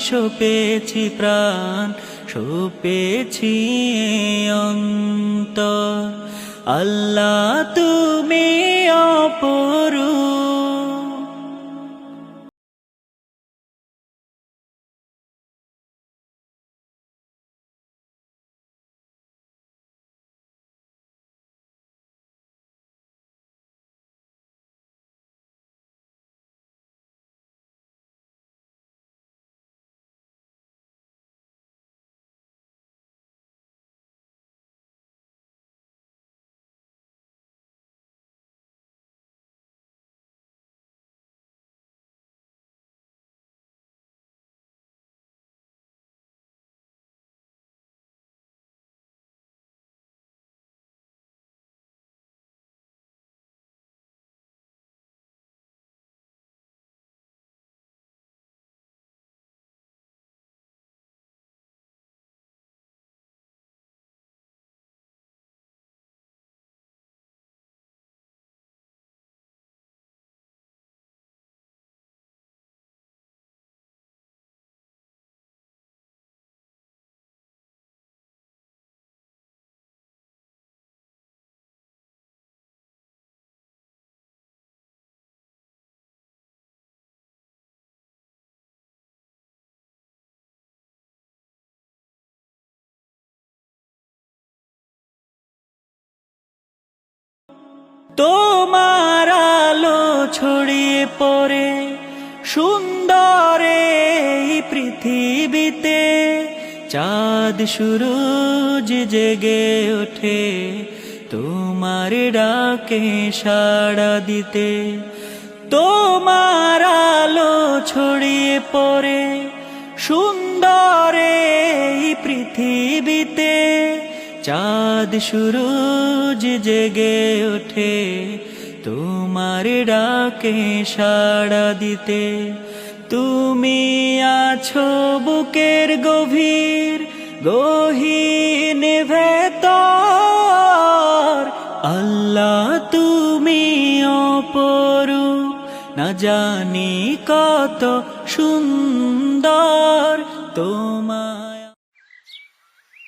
সপেছি প্রাণ সোপেছি অন্ত আল্লাহ তুমি অপরু তোমার আলো ছড়িয়ে পড়ে সুন্দর এই পৃথিবীতে। চাঁদ সুরজ জেগে ওঠে তোমার ডাকে সাড়া দিতে। তোমার আলো ছড়িয়ে পড়ে সুন্দর এই পৃথিবীতে। চাঁদ সুরজ জেগে ওঠে, তোমার ডাকে সাড়া দিতে। তুমি আছো বুকের গভীর, গহীন ভেতর। আল্লাহ তুমি অপরু না জানি কত সুন্দর তোমায়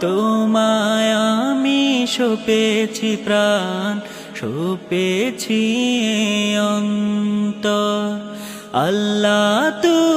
তোমায় আমি সপেছি প্রাণ সপেছি অন্ত আল্লাহ তুমি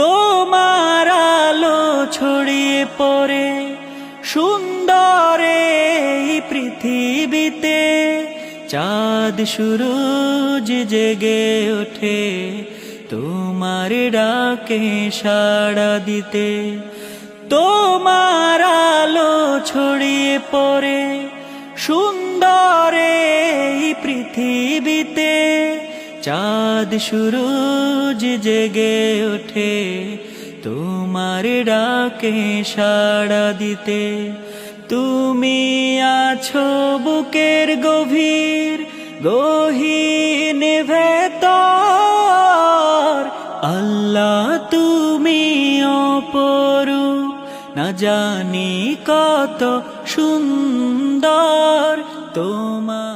তোমার আলো ছড়িয়ে পড়ে সুন্দর এই পৃথিবীতে। চাঁদ সুরজ জেগে ওঠে তোমার ডাকে সাড়া দিতে। তোমার আলো ছড়িয়ে পড়ে সুন্দর এই পৃথিবীতে। চাঁদ সুরজ জেগে ওঠে, তোমার ডাকে সাড়া দিতে। তুমি আছো বুকের গভীর, গহীন ভেতর। আল্লাহ তুমি অপরু না জানি কত সুন্দর, তোমার